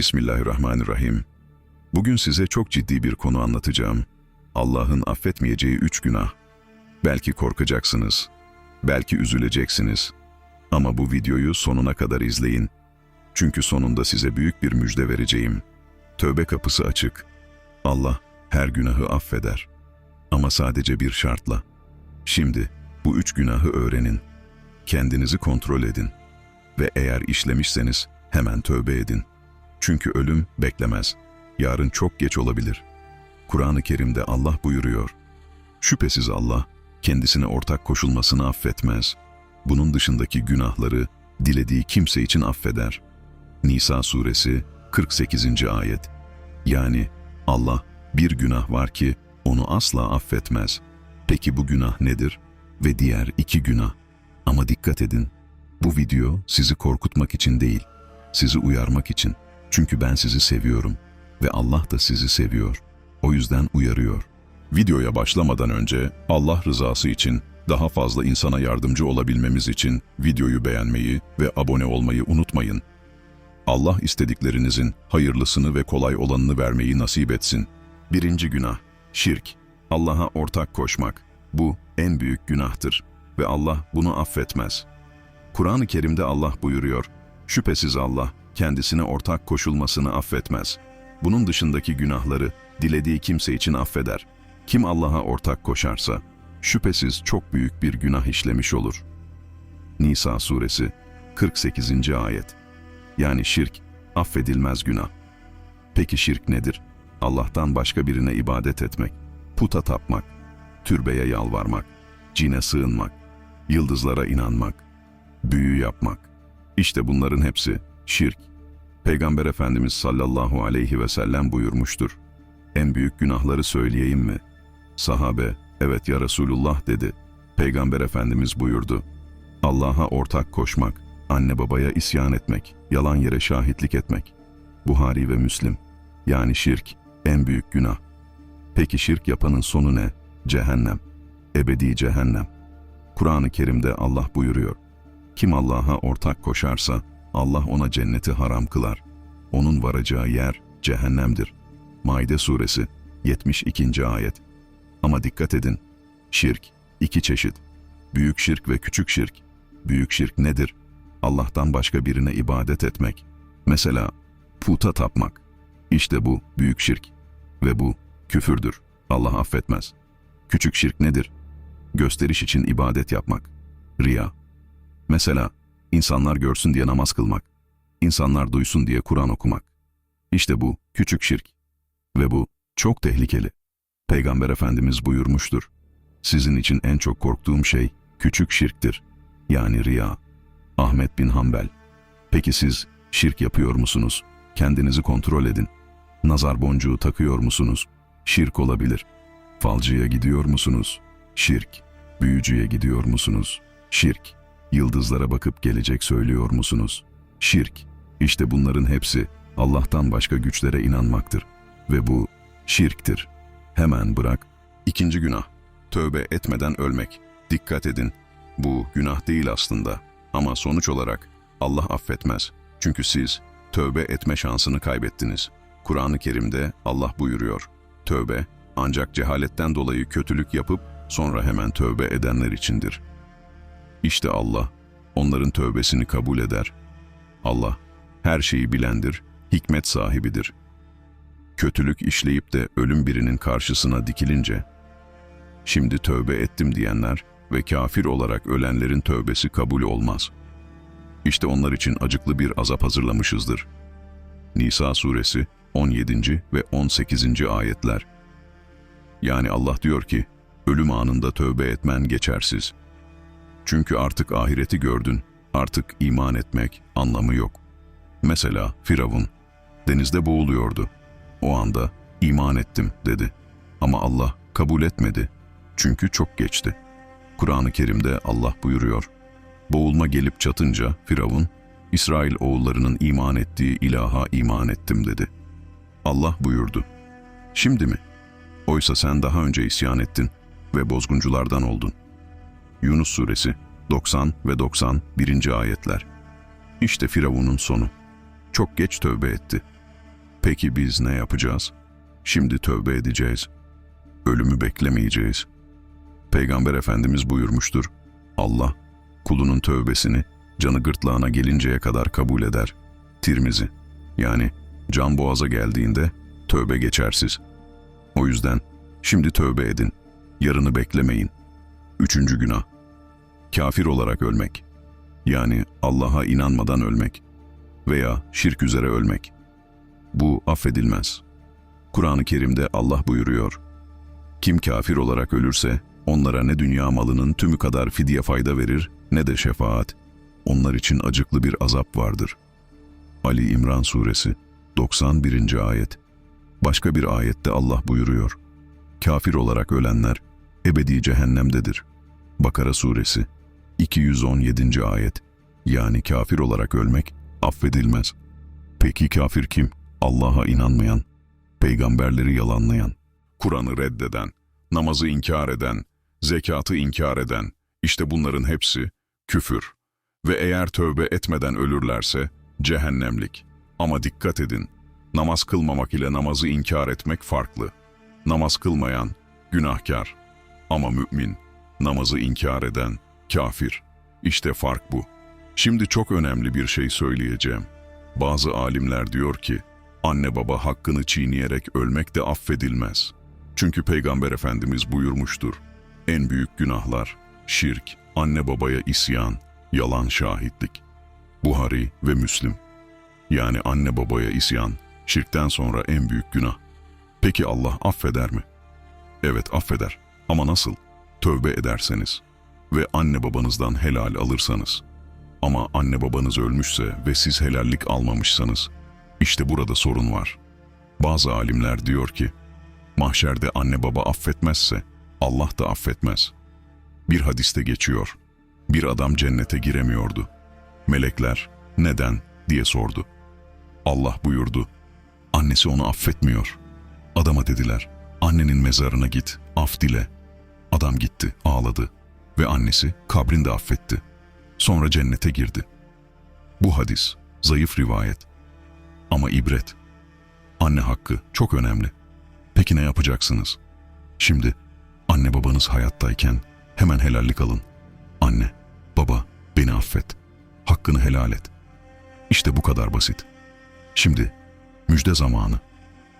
Bismillahirrahmanirrahim. Bugün size çok ciddi bir konu anlatacağım. Allah'ın affetmeyeceği üç günah. Belki korkacaksınız, belki üzüleceksiniz. Ama bu videoyu sonuna kadar izleyin. Çünkü sonunda size büyük bir müjde vereceğim. Tövbe kapısı açık. Allah her günahı affeder. Ama sadece bir şartla. Şimdi bu üç günahı öğrenin. Kendinizi kontrol edin. Ve eğer işlemişseniz hemen tövbe edin. Çünkü ölüm beklemez. Yarın çok geç olabilir. Kur'an-ı Kerim'de Allah buyuruyor. Şüphesiz Allah kendisine ortak koşulmasını affetmez. Bunun dışındaki günahları dilediği kimse için affeder. Nisa suresi 48. ayet. Yani Allah bir günah var ki onu asla affetmez. Peki bu günah nedir? Ve diğer iki günah. Ama dikkat edin. Bu video sizi korkutmak için değil, sizi uyarmak için. Çünkü ben sizi seviyorum ve Allah da sizi seviyor. O yüzden uyarıyor. Videoya başlamadan önce Allah rızası için daha fazla insana yardımcı olabilmemiz için videoyu beğenmeyi ve abone olmayı unutmayın. Allah istediklerinizin hayırlısını ve kolay olanını vermeyi nasip etsin. Birinci günah, şirk. Allah'a ortak koşmak. Bu en büyük günahtır ve Allah bunu affetmez. Kur'an-ı Kerim'de Allah buyuruyor, şüphesiz Allah kendisine ortak koşulmasını affetmez. Bunun dışındaki günahları dilediği kimse için affeder. Kim Allah'a ortak koşarsa, şüphesiz çok büyük bir günah işlemiş olur. Nisa suresi 48. ayet Yani şirk, affedilmez günah. Peki şirk nedir? Allah'tan başka birine ibadet etmek, puta tapmak, türbeye yalvarmak, cine sığınmak, yıldızlara inanmak, büyü yapmak. İşte bunların hepsi şirk. Peygamber Efendimiz sallallahu aleyhi ve sellem buyurmuştur. En büyük günahları söyleyeyim mi? Sahabe, evet ya Resulullah dedi. Peygamber Efendimiz buyurdu. Allah'a ortak koşmak, anne babaya isyan etmek, yalan yere şahitlik etmek. Buhari ve Müslim. Yani şirk, en büyük günah. Peki şirk yapanın sonu ne? Cehennem. Ebedi cehennem. Kur'an-ı Kerim'de Allah buyuruyor. Kim Allah'a ortak koşarsa Allah ona cenneti haram kılar. Onun varacağı yer cehennemdir. Maide suresi 72. ayet. Ama dikkat edin. Şirk iki çeşit. Büyük şirk ve küçük şirk. Büyük şirk nedir? Allah'tan başka birine ibadet etmek. Mesela puta tapmak. İşte bu büyük şirk. Ve bu küfürdür. Allah affetmez. Küçük şirk nedir? Gösteriş için ibadet yapmak. Riya. Mesela insanlar görsün diye namaz kılmak. insanlar duysun diye Kur'an okumak. İşte bu küçük şirk. Ve bu çok tehlikeli. Peygamber Efendimiz buyurmuştur. Sizin için en çok korktuğum şey küçük şirktir. Yani riya. Ahmet bin Hanbel. Peki siz şirk yapıyor musunuz? Kendinizi kontrol edin. Nazar boncuğu takıyor musunuz? Şirk olabilir. Falcıya gidiyor musunuz? Şirk. Büyücüye gidiyor musunuz? Şirk. Yıldızlara bakıp gelecek söylüyor musunuz? Şirk. İşte bunların hepsi Allah'tan başka güçlere inanmaktır. Ve bu şirktir. Hemen bırak. İkinci günah. Tövbe etmeden ölmek. Dikkat edin. Bu günah değil aslında. Ama sonuç olarak Allah affetmez. Çünkü siz tövbe etme şansını kaybettiniz. Kur'an-ı Kerim'de Allah buyuruyor. Tövbe ancak cehaletten dolayı kötülük yapıp sonra hemen tövbe edenler içindir. İşte Allah onların tövbesini kabul eder. Allah her şeyi bilendir, hikmet sahibidir. Kötülük işleyip de ölüm birinin karşısına dikilince, şimdi tövbe ettim diyenler ve kafir olarak ölenlerin tövbesi kabul olmaz. İşte onlar için acıklı bir azap hazırlamışızdır. Nisa suresi 17. ve 18. ayetler. Yani Allah diyor ki, ölüm anında tövbe etmen geçersiz. Çünkü artık ahireti gördün, artık iman etmek anlamı yok. Mesela Firavun, denizde boğuluyordu. O anda iman ettim dedi. Ama Allah kabul etmedi. Çünkü çok geçti. Kur'an-ı Kerim'de Allah buyuruyor. Boğulma gelip çatınca Firavun, İsrail oğullarının iman ettiği ilaha iman ettim dedi. Allah buyurdu. Şimdi mi? Oysa sen daha önce isyan ettin ve bozgunculardan oldun. Yunus suresi 90 ve 91. ayetler. İşte Firavun'un sonu. Çok geç tövbe etti. Peki biz ne yapacağız? Şimdi tövbe edeceğiz. Ölümü beklemeyeceğiz. Peygamber Efendimiz buyurmuştur. Allah, kulunun tövbesini canı gırtlağına gelinceye kadar kabul eder. Tirmizi, yani can boğaza geldiğinde tövbe geçersiz. O yüzden şimdi tövbe edin, yarını beklemeyin. Üçüncü günah, kafir olarak ölmek. Yani Allah'a inanmadan ölmek veya şirk üzere ölmek. Bu affedilmez. Kur'an-ı Kerim'de Allah buyuruyor. Kim kafir olarak ölürse onlara ne dünya malının tümü kadar fidye fayda verir ne de şefaat. Onlar için acıklı bir azap vardır. Ali İmran Suresi 91. Ayet Başka bir ayette Allah buyuruyor. Kafir olarak ölenler ebedi cehennemdedir. Bakara Suresi 217. Ayet Yani kafir olarak ölmek affedilmez. Peki kafir kim? Allah'a inanmayan, peygamberleri yalanlayan, Kur'an'ı reddeden, namazı inkar eden, zekatı inkar eden, işte bunların hepsi küfür. Ve eğer tövbe etmeden ölürlerse cehennemlik. Ama dikkat edin, namaz kılmamak ile namazı inkar etmek farklı. Namaz kılmayan günahkar ama mümin, namazı inkar eden kafir. İşte fark bu. Şimdi çok önemli bir şey söyleyeceğim. Bazı alimler diyor ki, anne baba hakkını çiğneyerek ölmek de affedilmez. Çünkü Peygamber Efendimiz buyurmuştur. En büyük günahlar, şirk, anne babaya isyan, yalan şahitlik. Buhari ve Müslim. Yani anne babaya isyan, şirkten sonra en büyük günah. Peki Allah affeder mi? Evet affeder. Ama nasıl? Tövbe ederseniz ve anne babanızdan helal alırsanız. Ama anne babanız ölmüşse ve siz helallik almamışsanız, işte burada sorun var. Bazı alimler diyor ki, mahşerde anne baba affetmezse Allah da affetmez. Bir hadiste geçiyor. Bir adam cennete giremiyordu. Melekler neden diye sordu. Allah buyurdu. Annesi onu affetmiyor. Adama dediler, annenin mezarına git, af dile. Adam gitti, ağladı ve annesi kabrini de affetti. Sonra cennete girdi. Bu hadis zayıf rivayet. Ama ibret. Anne hakkı çok önemli. Peki ne yapacaksınız? Şimdi anne babanız hayattayken hemen helallik alın. Anne, baba beni affet. Hakkını helal et. İşte bu kadar basit. Şimdi müjde zamanı.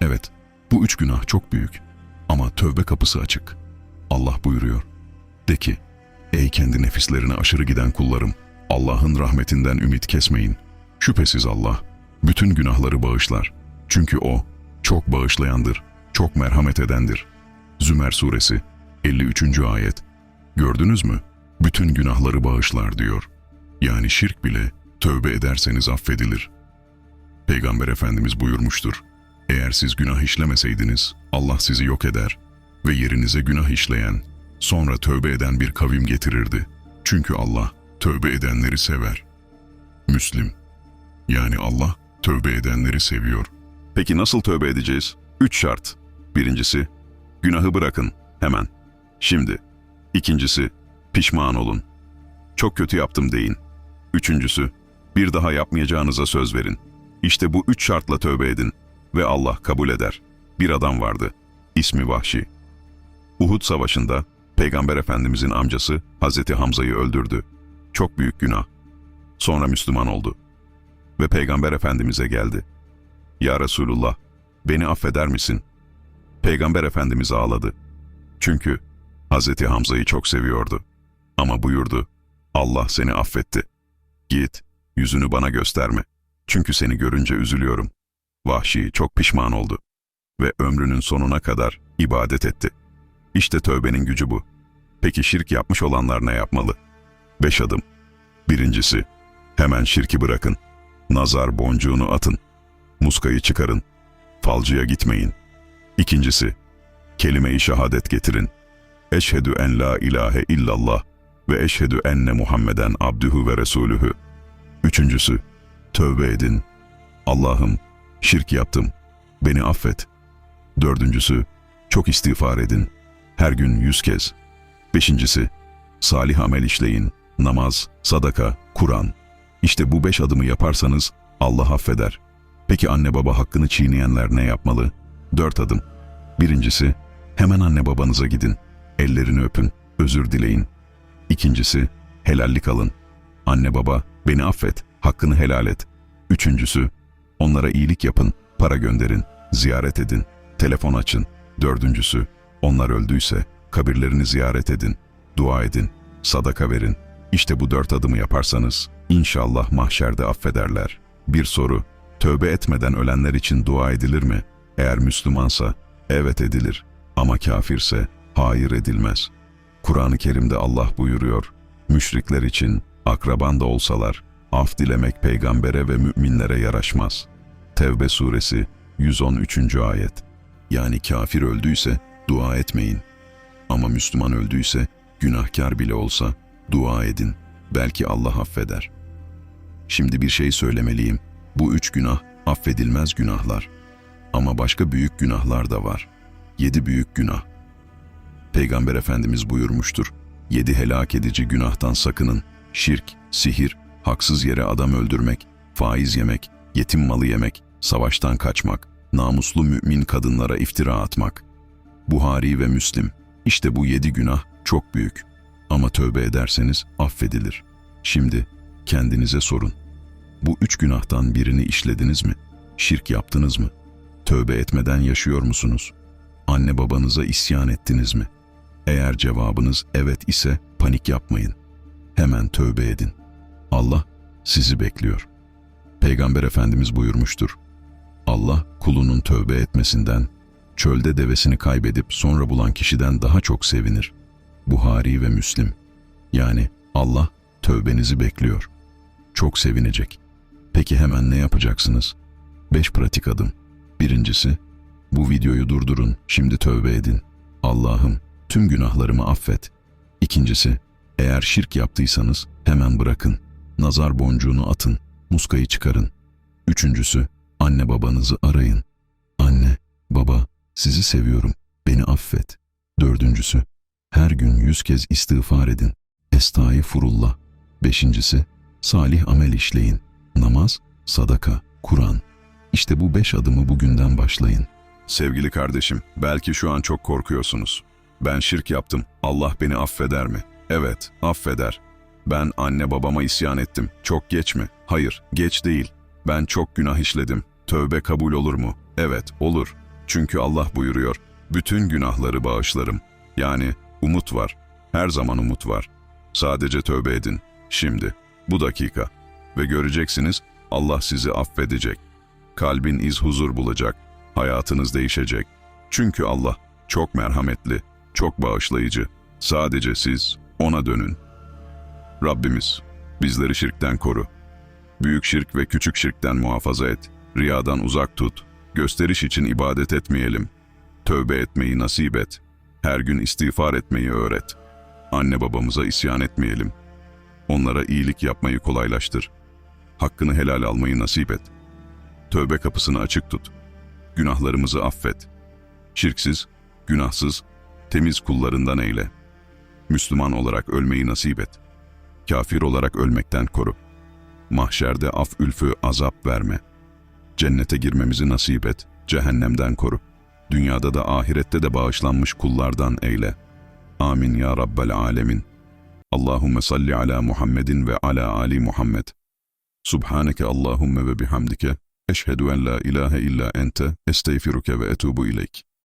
Evet, bu üç günah çok büyük. Ama tövbe kapısı açık. Allah buyuruyor. De ki, ey kendi nefislerine aşırı giden kullarım, Allah'ın rahmetinden ümit kesmeyin. Şüphesiz Allah, bütün günahları bağışlar. Çünkü O, çok bağışlayandır, çok merhamet edendir. Zümer Suresi 53. Ayet Gördünüz mü? Bütün günahları bağışlar diyor. Yani şirk bile tövbe ederseniz affedilir. Peygamber Efendimiz buyurmuştur. Eğer siz günah işlemeseydiniz Allah sizi yok eder ve yerinize günah işleyen, sonra tövbe eden bir kavim getirirdi. Çünkü Allah tövbe edenleri sever. Müslim. Yani Allah tövbe edenleri seviyor. Peki nasıl tövbe edeceğiz? Üç şart. Birincisi, günahı bırakın hemen. Şimdi. İkincisi, pişman olun. Çok kötü yaptım deyin. Üçüncüsü, bir daha yapmayacağınıza söz verin. İşte bu üç şartla tövbe edin ve Allah kabul eder. Bir adam vardı. İsmi Vahşi. Uhud Savaşı'nda Peygamber Efendimizin amcası Hazreti Hamza'yı öldürdü. Çok büyük günah. Sonra Müslüman oldu. Ve Peygamber Efendimiz'e geldi. Ya Resulullah, beni affeder misin? Peygamber Efendimiz ağladı. Çünkü Hazreti Hamza'yı çok seviyordu. Ama buyurdu, Allah seni affetti. Git, yüzünü bana gösterme. Çünkü seni görünce üzülüyorum. Vahşi çok pişman oldu. Ve ömrünün sonuna kadar ibadet etti. İşte tövbenin gücü bu. Peki şirk yapmış olanlar ne yapmalı? Beş adım. Birincisi, hemen şirki bırakın. Nazar boncuğunu atın. Muskayı çıkarın. Falcıya gitmeyin. İkincisi, kelime-i şehadet getirin. Eşhedü en la ilahe illallah ve eşhedü enne Muhammeden abdühü ve resulühü. Üçüncüsü, tövbe edin. Allah'ım, şirk yaptım. Beni affet. Dördüncüsü, çok istiğfar edin. Her gün yüz kez. Beşincisi, salih amel işleyin. Namaz, sadaka, Kur'an. İşte bu beş adımı yaparsanız Allah affeder. Peki anne baba hakkını çiğneyenler ne yapmalı? Dört adım. Birincisi, hemen anne babanıza gidin. Ellerini öpün, özür dileyin. İkincisi, helallik alın. Anne baba, beni affet, hakkını helal et. Üçüncüsü, onlara iyilik yapın, para gönderin, ziyaret edin, telefon açın. Dördüncüsü, onlar öldüyse kabirlerini ziyaret edin, dua edin, sadaka verin. İşte bu dört adımı yaparsanız inşallah mahşerde affederler. Bir soru, tövbe etmeden ölenler için dua edilir mi? Eğer Müslümansa evet edilir ama kafirse hayır edilmez. Kur'an-ı Kerim'de Allah buyuruyor, müşrikler için akraban da olsalar af dilemek peygambere ve müminlere yaraşmaz. Tevbe suresi 113. ayet. Yani kafir öldüyse dua etmeyin. Ama Müslüman öldüyse günahkar bile olsa dua edin. Belki Allah affeder. Şimdi bir şey söylemeliyim. Bu üç günah affedilmez günahlar. Ama başka büyük günahlar da var. Yedi büyük günah. Peygamber Efendimiz buyurmuştur. Yedi helak edici günahtan sakının. Şirk, sihir, haksız yere adam öldürmek, faiz yemek, yetim malı yemek, savaştan kaçmak, namuslu mümin kadınlara iftira atmak. Buhari ve Müslim. İşte bu yedi günah çok büyük. Ama tövbe ederseniz affedilir. Şimdi kendinize sorun. Bu üç günahtan birini işlediniz mi? Şirk yaptınız mı? Tövbe etmeden yaşıyor musunuz? Anne babanıza isyan ettiniz mi? Eğer cevabınız evet ise panik yapmayın. Hemen tövbe edin. Allah sizi bekliyor. Peygamber Efendimiz buyurmuştur. Allah kulunun tövbe etmesinden, çölde devesini kaybedip sonra bulan kişiden daha çok sevinir. Buhari ve Müslim. Yani Allah tövbenizi bekliyor. Çok sevinecek. Peki hemen ne yapacaksınız? Beş pratik adım. Birincisi, bu videoyu durdurun, şimdi tövbe edin. Allah'ım, tüm günahlarımı affet. İkincisi, eğer şirk yaptıysanız hemen bırakın. Nazar boncuğunu atın, muskayı çıkarın. Üçüncüsü, anne babanızı arayın. Anne, baba, sizi seviyorum, beni affet. Dördüncüsü, her gün yüz kez istiğfar edin. Estağfurullah. Beşincisi, salih amel işleyin. Namaz, sadaka, Kur'an. İşte bu beş adımı bugünden başlayın. Sevgili kardeşim, belki şu an çok korkuyorsunuz. Ben şirk yaptım, Allah beni affeder mi? Evet, affeder. Ben anne babama isyan ettim, çok geç mi? Hayır, geç değil. Ben çok günah işledim, tövbe kabul olur mu? Evet, olur. Çünkü Allah buyuruyor, bütün günahları bağışlarım. Yani umut var, her zaman umut var. Sadece tövbe edin, şimdi, bu dakika. Ve göreceksiniz, Allah sizi affedecek. Kalbin iz huzur bulacak, hayatınız değişecek. Çünkü Allah çok merhametli, çok bağışlayıcı. Sadece siz ona dönün. Rabbimiz, bizleri şirkten koru. Büyük şirk ve küçük şirkten muhafaza et. Riyadan uzak tut. Gösteriş için ibadet etmeyelim. Tövbe etmeyi nasip et. Her gün istiğfar etmeyi öğret. Anne babamıza isyan etmeyelim. Onlara iyilik yapmayı kolaylaştır. Hakkını helal almayı nasip et. Tövbe kapısını açık tut. Günahlarımızı affet. Şirksiz, günahsız, temiz kullarından eyle. Müslüman olarak ölmeyi nasip et. Kafir olarak ölmekten koru. Mahşerde af ülfü azap verme. Cennete girmemizi nasip et, cehennemden koru. Dünyada da ahirette de bağışlanmış kullardan eyle. Amin ya Rabbel alemin. Allahümme salli ala Muhammedin ve ala Ali Muhammed. Subhaneke Allahümme ve bihamdike. Eşhedü en la ilahe illa ente, estağfiruke ve etubu ileyk.